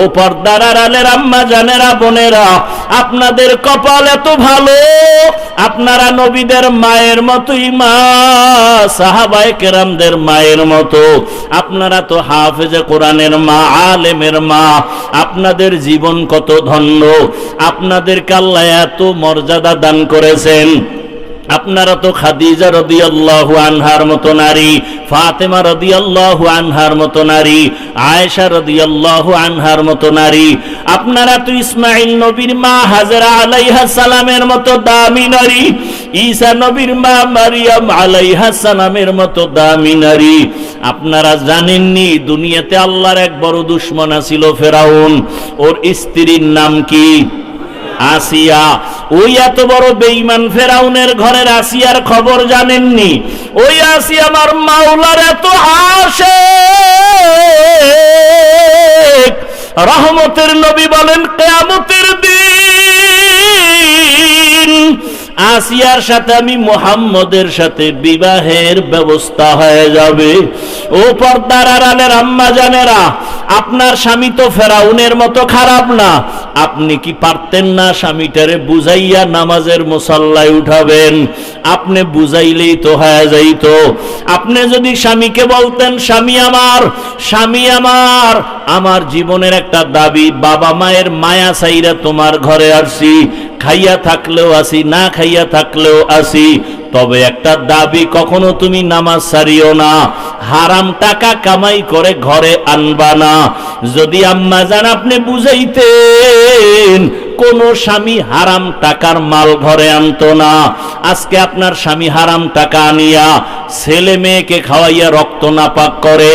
ও পর্দার আড়ালের আম্মা জানেরা বোনেরা, আপনাদের কপাল এত ভালো, আপনারা নবীদের মায়ের মতোই মা, সাহাবায়ে কেরামদের মায়ের মতো। আপনারা তো হাফেজে কোরআনের মা, আলেমের মা, আপনাদের জীবন কত ধন্য, আপনাদেরকে আল্লাহ এত মর্যাদা দান করেছেন। আপনারা তো খাদিজা রদিয়াল্লাহু আনহার মতো নারী, ফাতেমা রদিয়াল্লাহু আনহার মতো নারী, আয়েশা রদিয়াল্লাহু আনহার মতো নারী। আপনারা তো ইসমাইল নবীর মা হাজরা আলাইহা সালামের মতো দামি নারী, ঈসা নবীর মা মারিয়াম আলাইহা সালামের মতো দামি নারী। আপনারা জানেননি, দুনিয়াতে আল্লাহর এক বড় দুশ্মন ছিল ফেরাউন, ওর স্ত্রীর নাম কি? আসিয়া, ওই এত বড় বেঈমান ফেরাউনের ঘরের আসিয়ার খবর জানেননি। ওই আসিয়া আমার মাওলার এত আসে রহমতের নবী বলেন, কেয়ামতের দিন আসিয়ার সাথে আমি মোহাম্মদের সাথে বিবাহের ব্যবস্থা হয়ে যাবে। ও পর্দার আড়ালের আম্মা জানেরা আপনার স্বামী তো ফেরাউনের মতো খারাপ না। আপনি কি পারতেন না স্বামীটারে বুঝাইয়া নামাজের মুসাল্লায় উঠাবেন? আপনি বুঝাইলেই তো হয়ে যাইত। আপনি যদি স্বামীকে বলতেন, স্বামী আমার স্বামী আমার আমার জীবনের একটা দাবি, বাবা মায়ের মায়া চাইরা তোমার ঘরে আসছি খাইয়া থাকলেও আসি, না খাইয়া থাকলেও আসি, তবে একটা দাবি কখনো তুমি নামাজ সারিও না। হারাম টাকা কামাই করে ঘরে আনবা না। যদি আম্মা যান আপনি বুঝাইতেন, কোন স্বামী হারাম টাকার মাল ঘরে আনতো না। আজকে আপনার স্বামী হারাম টাকা আনিয়া ছেলে মেয়েকে খাওয়াইয়া রক্ত নাপাক করে,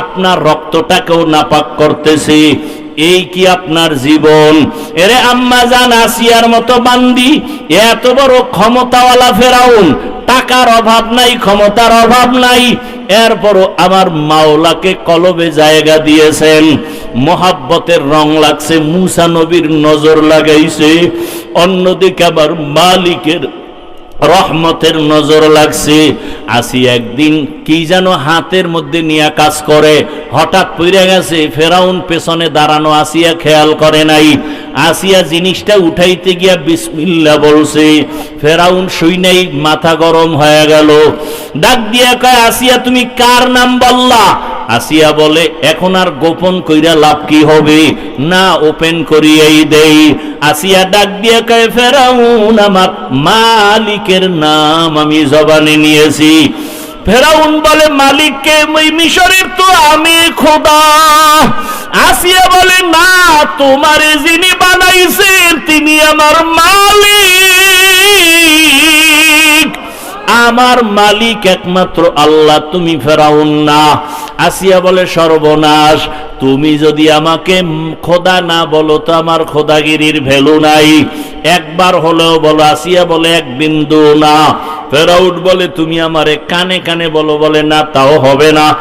আপনার রক্তটাকেও নাপাক করতেছে। এই কি আপনার জীবন? এরে আম্মা জান আসিয়ার মতো বান্দি এত বড় ক্ষমতাওয়ালা ফেরাউন, টাকার অভাব নাই, ক্ষমতার অভাব নাই। এরপরও আমার মাওলাকে কলবে জায়গা দিয়েছেন। মোহাব্বতের রং লাগছে, মুসা নবীর নজর লাগাইছে। অন্যদিকে আবার মালিকের রহমতের নজর লাগছে। আসি একদিন কি যেন হাতের মধ্যে নিয়ে কাজ করে। হঠাৎ পড়ে গেছে, ফেরাউন পেছনে দাঁড়ানো আসিয়া খেয়াল করে নাই। আসিয়া জিনিসটা উঠাইতে গিয়া বিসমিল্লা বলছে, ফেরাউন শুই নাই, মাথা গরম হয়ে গেল। ডাক দিয়া কয়, আসিয়া তুমি কার নাম বললা? আসিয়া বলে, এখন আর গোপন কইরা লাভ কি হবে? না, ওপেন করিয়াই দেই। আসিয়া ডাক দিয়ে কয়, ফেরাউন, আমার মালিকের নাম আমি জবানে নিয়েছি। ফেরাউন বলে, মালিককে মিশরের তো আমি খোদা। আসিয়া বলে, না, তোমারে যিনি বানাইছেন, তিনি আমার মালিক। আমার মালিক একমাত্র আল্লাহ, তুমি ফেরাউন না। আসিয়া বলে, সর্বনাশ, তুমি যদি আমাকে খোদা না বলো, তো আমার খোদাগিরির ভ্যালু নাই। একবার হলেও বলো, আসিয়া বলে, এক বিন্দু না। ফেরাউট বলে, তুমি আমারে কানে কানে বলো। বলে, না, তাও হবে না।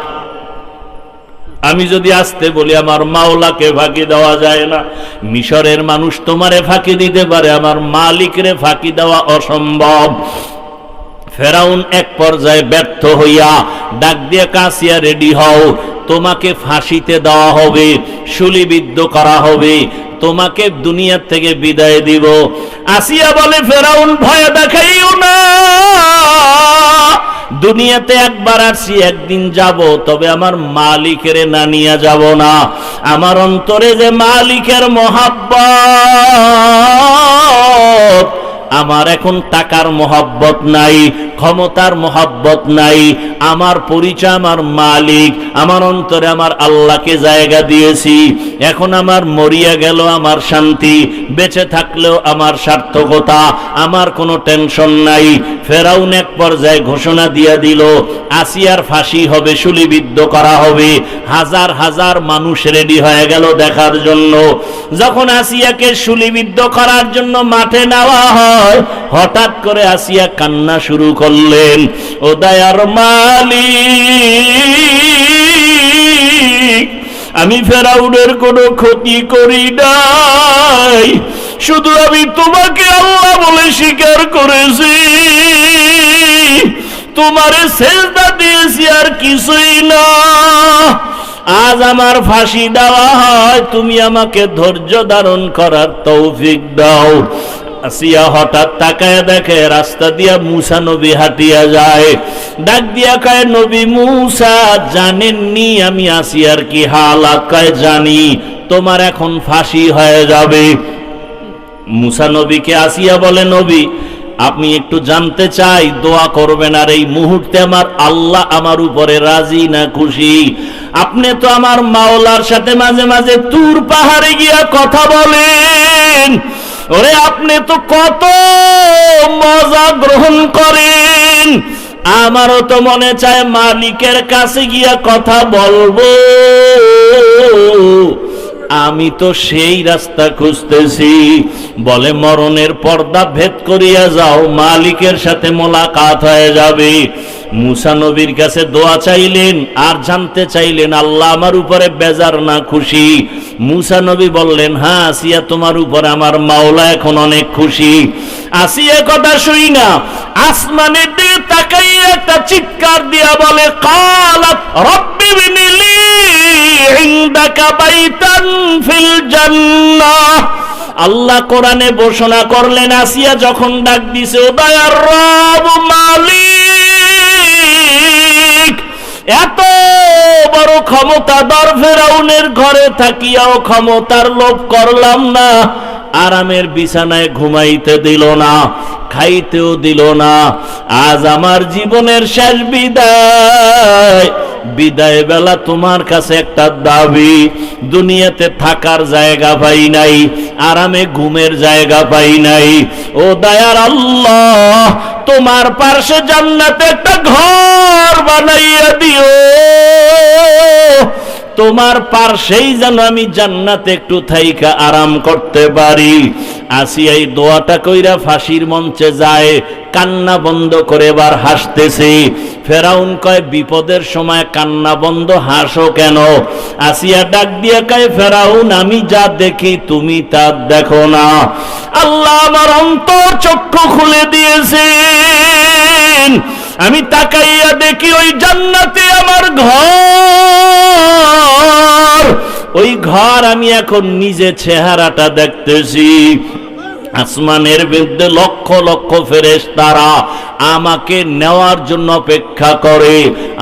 আমি যদি আসতে বলি, আমার মাওলাকে ফাঁকি দেওয়া যায় না। মিশরের মানুষ তোমারে ফাঁকি দিতে পারে, আমার মালিকরে ফাঁকি দেওয়া অসম্ভব। ফেরাউন এক পর্যায়ে ব্যর্থ হইয়া ডাক দিয়ে, কাসিয়া রেডি হও। তোমাকে ফাঁসিতে দেওয়া হবে শুলিবিদ্ধ করা হবে। তোমাকে দুনিয়ার থেকে বিদায় দিব। আসিয়া বলে, ফেরাউন, ভয় দেখাইও না। দুনিয়াতে একবার আসি, একদিন যাব, তবে আমার মালিকের না নিয়ে যাব না। আমার অন্তরে যে মালিকের মহাব্বত আমার এখন টাকার মহাব্বত নাই, ক্ষমতার মহাব্বত নাই, আমার পরিচয় আমার মালিক, আমার অন্তরে আমার আল্লাহকে জায়গা দিয়েছি, এখন আমার মরিয়া গেল আমার শান্তি, বেঁচে থাকলেও আমার সার্থকতা, আমার কোনো টেনশন নাই। ফেরাউন এক পর্যায়ে ঘোষণা দিয়া দিল, আসিয়ার ফাঁসি হবে শুলিবিদ্ধ করা হবে, হাজার হাজার মানুষ রেডি হয়ে গেল দেখার জন্য। যখন আসিয়াকে শুলিবিদ্ধ করার জন্য মাঠে নেওয়া হয় হঠাৎ করে আসিয়া কান্না শুরু করলেন। ও দয়ার মালিক, আমি ফেরাউনের কোনো ক্ষতি করি নাই। শুধু আমি তোমাকে আল্লাহ বলে স্বীকার করেছি। তোমারে সেজদা দিয়েছি আর কিছুই না। আজ আমার ফাঁসি দেওয়া হয়, তুমি আমাকে ধৈর্য ধারণ করার তৌফিক দাও। আসিয়া হঠাৎ তাকায় দেখে, রাস্তা দিয়া মুসা নবী হাঁটিয়া যায়। ডাক দিয়া কয়, নবী মুসা, জানেননি আমি আসিয়ার কি হালাত? কয়, জানি, তোমার এখন ফাঁসি হয়ে যাবে। মুসা নবীকে আসিয়া বলে, নবী, আপনি একটু জানতে চাই, দোয়া করবেন আর এই মুহূর্তে আমার আল্লাহ আমার উপরে রাজি না খুশি। আপনি তো আমার মাওলার সাথে মাঝে মাঝে তুর পাহাড়ে গিয়া কথা বলেন। ওরে আপনি তো কত মজা গ্রহণ করেন। আমারও তো মনে চায় মালিকের কাছে গিয়া কথা বলব। আমি তো সেই রাস্তা খুঁজতেছি। বলে মরণের পর্দা ভেদ করিয়া যাও, মালিকের সাথে মোলাকাত হয়ে যাবে। মুসা নবীর কাছে দোয়া চাইলেন, আর জানতে চাইলেন আল্লাহ আমার উপরে বেজার না খুশি। মুসা নবী বললেন হ্যাঁ আসিয়া তোমার উপরে আমার মাওলা এখন অনেক খুশি। আসিয়া কথা শুই না। আসমানের দিকে তাকাইয়া একটা চিৎকার দিয়া বলে, কালাত রব্বি বিনিলি ইনদাকা বাইতান ফিল জান্নাহ। আল্লাহ কোরআনে ঘোষণা করলেন, আসিয়া যখন ডাক দিছে ও দয়ার রব মালিক। এত বড় ক্ষমতা দর ফেরাউনের ঘরে থাকিয়াও ক্ষমতার লোভ করলাম না। আরামের বিছানায় ঘুমাইতে দিল না, খাইতেও দিল না। আজ আমার জীবনের শেষ বিদায়। বিদায় বেলা তোমার কাছে একটা দাবি, দুনিয়াতে থাকার জায়গা পাই নাই, আরামে ঘুমের জায়গা পাই নাই। ও দায়ার আল্লাহ, তোমার পার্শ্বে জান্নাতে একটা ঘর বানাইয়া দিও। তোমার পার্শ্বেই যেন আমি জান্নাতে একটু থাইকা আরাম করতে পারি। আসিয়া এই দোয়াটা কইরা ফাঁসির মঞ্চে যায়, কান্না বন্ধ করে এবার হাসতেছি। ফেরাউন কয়, বিপদের সময় কান্না বন্ধ, হাসো কেন? আসিয়া ডাক দিয়া কয়, ফেরাউন, আমি যা দেখি তুমি তা দেখো না। আল্লাহ আমার অন্তর চক্ষু খুলে দিয়েছেন। আমি তাকাইয়া দেখি ওই জান্নাতে আমার ঘর। ওই ঘর আমি এখন নিজে চেহারাটা দেখতেছি। আসমানের বিরুদ্ধে লক্ষ লক্ষ ফেরেশ তারা আমাকে নেওয়ার জন্য অপেক্ষা করে,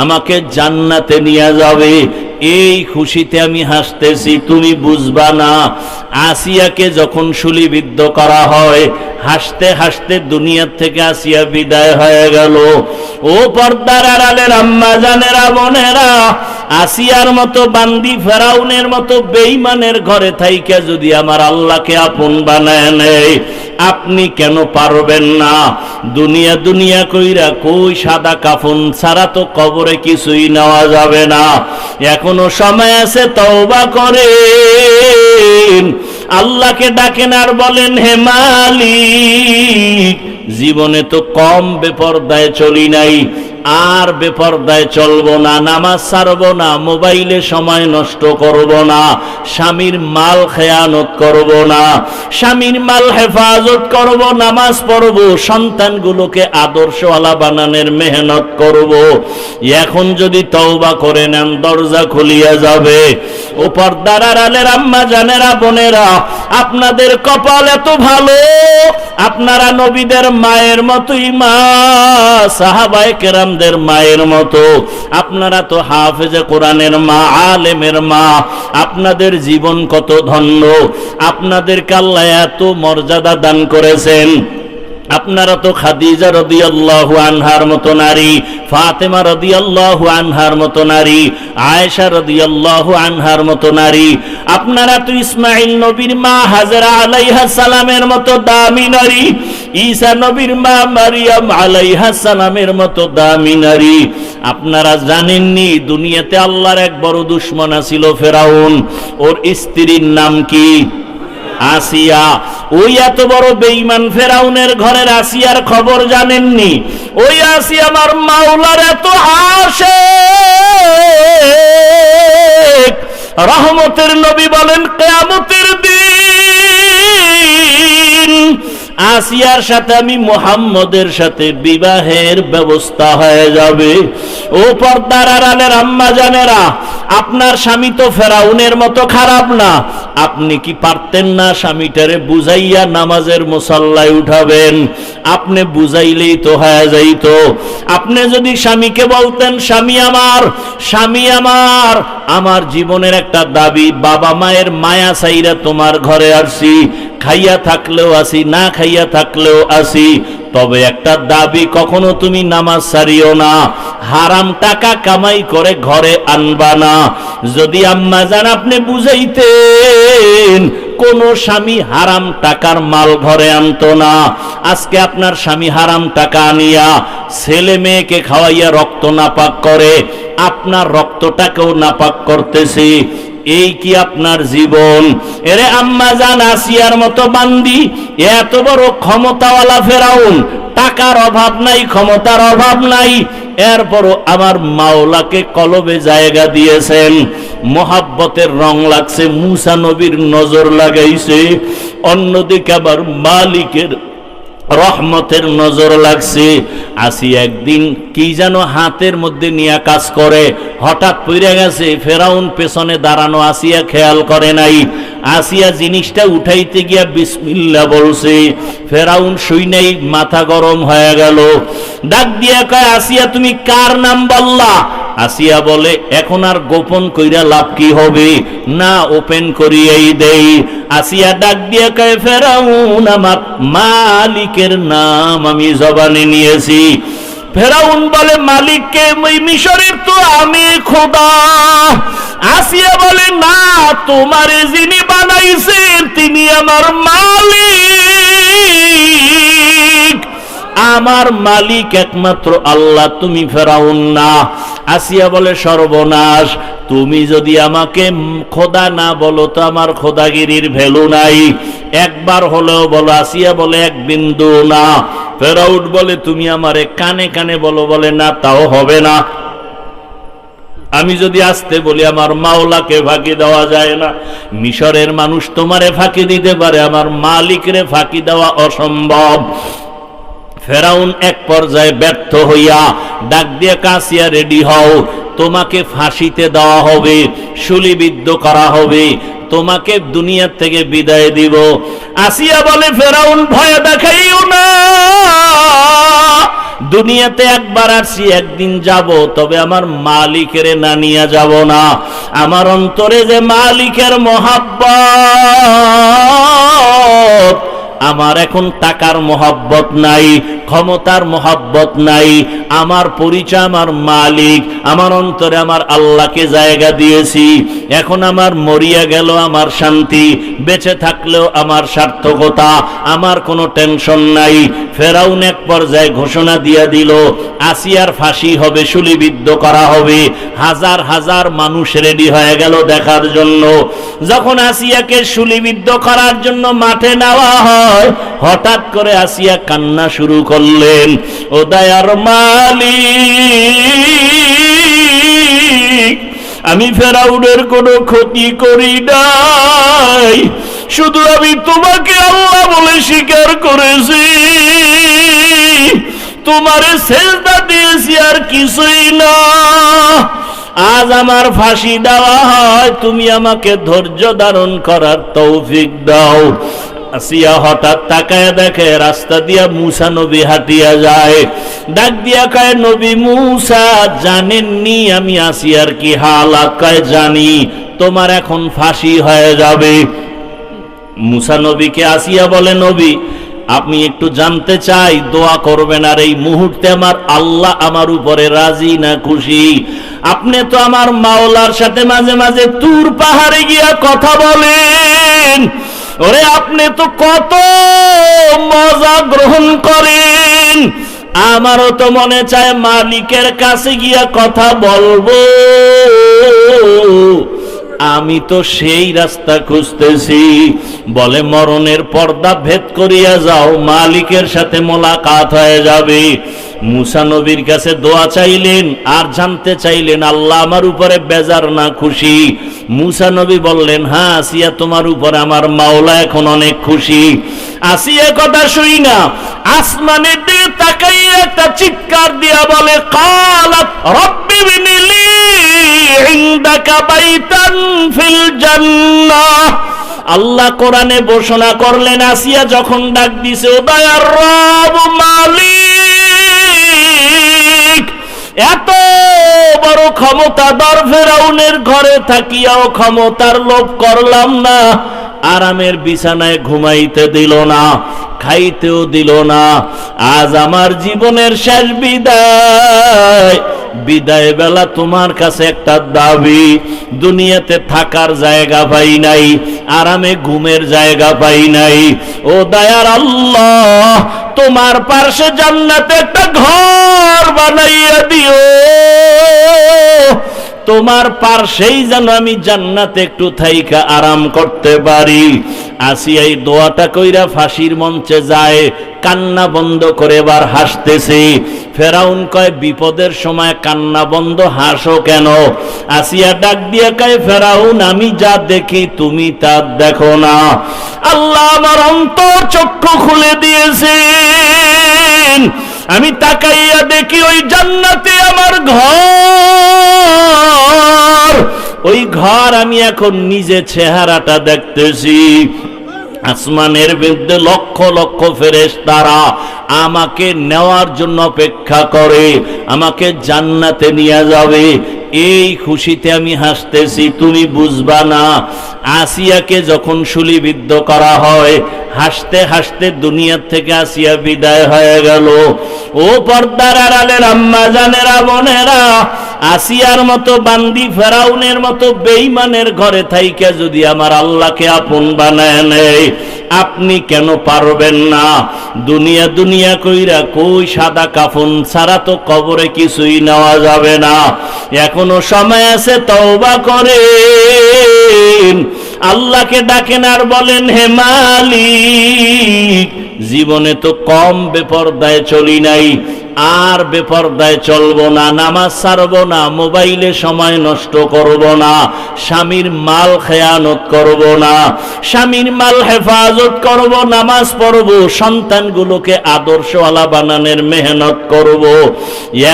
আমাকে জান্নাতে নিয়ে যাবে। এই খুশিতে আমি হাসতেছি, তুমি বুঝবা না। আসিয়াকে যখন শুলিবিদ্ধ করা হয় হাসতে হাসতে দুনিয়ার থেকে আসিয়া বিদায় হয়ে গেল। ও পর্দার আড়ালের আম্মা, জানেরা, বোনেরা, আসিয়ার মতো বান্দি ফেরাউনের মতো বেইমানের ঘরে থাইকে যদি আমার আল্লাহকে আপন বানায় নেয়, আপনি কেন পারবেন না? দুনিয়া দুনিয়া কইরা কই সাদা কাফন ছাড়া তো কবরে কিছুই নেওয়া যাবে না। এখনও সময় আছে তওবা করেন। আল্লাহকে ডাকেন আর বলেন হে মালিক জীবনে তো কম বেপরদায় চলি নাই। আর বেপরদায় চলবো না, নামাজ ছাড়বো না, মোবাইলে সময় নষ্ট করব না, স্বামীর মাল খেয়ানত করব না, স্বামীর মাল হেফাজত করব, নামাজ পড়ব, সন্তানগুলোকে আদর্শওয়ালা বানানোর মেহনত করব। এখন যদি তওবা করে নেন, দরজা খুলিয়া যাবে। ও পর্দার আড়ালের আম্মা জানেরা বোনেরা, আপনাদের কপাল এত ভালো, আপনারা নবীদের মায়ের মতোই মা, সাহাবায়ে কেরামদের মায়ের মতো। আপনারা তো হাফেজে কোরআনের মা, আলেমের মা। আপনাদের জীবন কত ধন্য। আপনাদের কাল্লায় এত মর্যাদা দান করেছেন। আপনারা তো খাদিজা রদিয়াল্লাহু আনহার মতো নারী, ফাতেমা রদি রদিয়াল্লাহু আনহার মতো নারী, আয়েশা রদি রদিয়াল্লাহু আনহার মতো নারী। আপনারা তো ইসমাইল নবীর মা হাজরা আলাইহা সালামের মতো দামি নারী, ঈসা নবীর মা মারিয়াম আলাইহা সালামের মতো দামি নারী। আপনারা জানেননি, দুনিয়াতে আল্লাহর এক বড় দুশ্মন ছিল ফেরাউন। ওর স্ত্রীর নাম কি? আসিয়া, ওই এত বড় বেঈমান ফেরাউনের ঘরের আসিয়ার খবর জানেননি। ওই আসিয়া আমার মাওলার এত আসে রহমতের নবী বলেন, কেয়ামতের দিন আসিয়ার সাথে আমি মোহাম্মদের সাথে বিবাহের ব্যবস্থা হয়ে যাবে। ও পর্দার আড়ালের আম্মা জানেরা, আপনার স্বামী তো ফেরাউনের মতো খারাপ না। আপনি কি পারতেন না স্বামীটারে বুঝাইয়া নামাজের মুসাল্লায় উঠাবেন? আপনি বুঝাইলেই তো হয়ে যাইত। আপনি যদি স্বামীকে বলতেন, স্বামী আমার স্বামী আমার আমার জীবনের একটা দাবি, বাবা মায়ের মায়া চাইরা তোমার ঘরে আসছি। খাইয়া থাকলেও আসি, না খাইয়া থাকলেও আসি। তবে একটা দাবি কখনো তুমি নামাজ সারিও না। হারাম টাকা কামাই করে ঘরে আনবা না। যদি আম্মা যান আপনি বুঝাইতেন, কোন স্বামী হারাম টাকার মাল ঘরে আনতো না। আজকে আপনার স্বামী হারাম টাকা আনিয়া ছেলে মেয়েকে খাওয়াইয়া রক্ত নাপাক করে, আপনার রক্তটাকেও নাপাক করতেছি। এই কি আপনার জীবন? এরে আম্মা জান আসিয়ার মতো বান্দি এত বড় ক্ষমতাওয়ালা ফেরাউন, টাকার অভাব নাই, ক্ষমতার অভাব নাই। এরপরও আমার মাওলাকে কলবে জায়গা দিয়েছেন। মোহাব্বতের রং লাগছে, মুসা নবীর নজর লাগাইছে। অন্যদিকে আবার মালিকের রহমতের নজর লাগছে। আসি একদিন কি যেন হাতের মধ্যে নিয়ে কাজ করে। হঠাৎ পইরা গেছে, ফেরাউন পেছনে দাঁড়ানো আসিয়া খেয়াল করে নাই। আসিয়া জিনিসটা উঠাইতে গিয়া বিসমিল্লা বলছে, ফেরাউন শুই নাই মাথা গরম হয়ে গেল। ডাক দিয়া কয়, আসিয়া, তুমি কার নাম বললা? আসিয়া বলে, এখন আর গোপন কইরা লাভ কি হবে? না, ওপেন করিয়াই দেই। আসিয়া ডাক দিয়া কয়, ফেরাউন, আমার মালিকের নাম আমি জবানে নিয়েছি। ফেরাউন বলে মালিককে মিশরের তো আমি খোদা। আসিয়া বলে, না, তোমারে যিনি বানাইছেন, তিনি আমার মালিক। আমার মালিক একমাত্র আল্লাহ, তুমি ফেরাউন না। আসিয়া বলে, সর্বনাশ। তুমি যদি আমাকে খোদা না বলো, তো আমার খোদাগিরির ভ্যালু নাই। একবার হলেও বলো, আসিয়া বলে, এক বিন্দু না। ফেরাউট বলে, তুমি আমারে কানে কানে বলো, বলে, না, তাও হবে না। আমি যদি আসতে বলি, আমার মাওলাকে ফাঁকি দেওয়া যায় না। মিশরের মানুষ তোমারে ফাঁকি দিতে পারে, আমার মালিকরে ফাঁকি দেওয়া অসম্ভব। ফেরাউন এক পর্যায়ে ব্যর্থ হইয়া ডাক দিয়ে, কাসিয়া রেডি হও। তোমাকে ফাঁসিতে দেওয়া হবে শুলিবিদ্ধ করা হবে। তোমাকে দুনিয়ার থেকে বিদায় দিব। আসিয়া বলে, ফেরাউন, ভয় দেখাইও না। দুনিয়াতে একবার আসছি একদিন যাব, তবে আমার মালিকের না নিয়ে যাব না। আমার অন্তরে যে মালিকের মহাব্বত আমার এখন টাকার মহাব্বত নাই, ক্ষমতার মহাব্বত নাই, আমার পরিচয় আমার মালিক, আমার অন্তরে আমার আল্লাহকে জায়গা দিয়েছি, এখন আমার মরিয়া গেল আমার শান্তি, বেঁচে থাকলেও আমার সার্থকতা, আমার কোনো টেনশন নাই, ফেরাউন এক পর্যায়ে ঘোষণা দিয়া দিল, আসিয়ার ফাঁসি হবে শুলিবিদ্ধ করা হবে, হাজার হাজার মানুষ রেডি হয়ে গেল দেখার জন্য, যখন আসিয়াকে শুলিবিদ্ধ করার জন্য মাঠে নেওয়া হয় হঠাৎ করে আসিয়া কান্না শুরু করলেন। ও দয়ার মালিক, আমি ফেরাউনের কোনো ক্ষতি করি নাই। শুধু আমি তোমাকে আল্লাহ বলে স্বীকার করেছি। তোমারে সেজদা দিয়েছি আর কিছুই না। আজ আমার ফাঁসি দেওয়া হয়, তুমি আমাকে ধৈর্য ধারণ করার তৌফিক দাও। আসিয়া হঠাৎ তাকায় দেখে, রাস্তা দিয়া মুসা নবী হাঁটিয়া যায়। ডাক দিয়া কয়, নবী মুসা, জানেননি আমি আসিয়ার কি হালাত? কয়, জানি, তোমার এখন ফাঁসি হয়ে যাবে। মুসা নবীকে আসিয়া বলে, নবী, আপনি একটু জানতে চাই, দোয়া করবেন, আর এই মুহূর্তে আমার আল্লাহ আমার উপরে রাজি না খুশি। আপনি তো আমার মাওলার সাথে মাঝে মাঝে তুর পাহাড়ে গিয়া কথা বলেন। ওরে আপনি তো কত মজা গ্রহণ করেন। আমারও তো মনে চায় মালিকের কাছে গিয়া কথা বলব। আমি তো সেই রাস্তা খুঁজতেছি। বলে মরণের পর্দা ভেদ করিয়া যাও, মালিকের সাথে মোলাকাত হয়ে যাবে। মুসা নবীর কাছে দোয়া চাইলেন, আর জানতে চাইলেন, আল্লাহ আমার উপরে বেজার না খুশি। মুসা নবী বললেন হ্যাঁ আসিয়া তোমার উপরে আমার মাওলা এখন অনেক খুশি। আসিয়া কথা শুই না। আসমানের দিকে তাকাইয়া একটা চিৎকার দিয়া বলে, কালাত ফিল জান্নাহ। আল্লাহ কোরআনে ঘোষণা করলেন, আসিয়া যখন ডাক দিছে ও দয়ার রব মালিক এত বড় ক্ষমতা দর ফেরাউনের ঘরে থাকিয়াও ক্ষমতার লোভ করলাম না। আরামের বিছানায় ঘুমাইতে দিল না, খাইতেও দিল না। আজ আমার জীবনের শেষ বিদায়। বিদায় বেলা তোমার কাছে একটা দাবি, দুনিয়াতে থাকার জায়গা পাই নাই, আরামে ঘুমের জায়গা পাই নাই। ও দায়ার আল্লাহ, তোমার পার্শ্বে জান্নাতে একটা ঘর বানাইয়া দিও। তোমার পার্শ্বেই যেন আমি জান্নাতে একটু থাইকা আরাম করতে পারি। আসিয়াই দোয়াটা কইরা ফাঁসির মঞ্চে যায়, কান্না বন্ধ করে এবার হাসতেছে। ফেরাউন কয়, বিপদের সময় কান্না বন্ধ, হাসো কেন? আসিয়া ডাক দিয়া কয়, ফেরাউন, আমি যা দেখি তুমি তা দেখো না। আল্লাহ আমার অন্তর চক্ষু খুলে দিয়েছেন। আমি তাকাইয়া দেখি ওই জান্নাতে আমার ঘর। ওই ঘর আমি এখন নিজে চেহারাটা দেখতেছি। আসমানের বিরুদ্ধে লক্ষ লক্ষ ফেরেশ তারা আমাকে নেওয়ার জন্য অপেক্ষা করে, আমাকে জান্নাতে নিয়ে যাবে। এই খুশিতে আমি হাসতেছি, তুমি বুঝবা না। আসিয়াকে যখন শুলিবিদ্ধ করা হয় হাসতে হাসতে দুনিয়ার থেকে আসিয়া বিদায় হয়ে গেল। ও পর্দার আড়ালের আম্মা, জানেরা, বোনেরা, আসিয়ার মতো বান্দি ফেরাউনের মতো বেইমানের ঘরে থাইকে যদি আমার আল্লাহকে আপন বানায় নেয়, আপনি কেন পারবেন না? দুনিয়া দুনিয়া কইরা কই সাদা কাফন ছাড়া তো কবরে কিছুই নেওয়া যাবে না। এখনও সময় আছে তওবা করেন। আল্লাহকে ডাকেন আর বলেন, হে মালিক, জীবনে তো কম বেপরদায় চলি নাই, আর বেপরদায় চলবো না, নামাজ ছাড়বো না, মোবাইলে সময় নষ্ট করব না, স্বামীর মাল খেয়ানত করব না, স্বামীর মাল হেফাজত করব, নামাজ পড়ব, সন্তানগুলোকে আদর্শওয়ালা বানানোর মেহনত করব।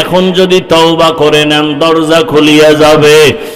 এখন যদি তওবা করে নেন, দরজা খুলিয়া যাবে।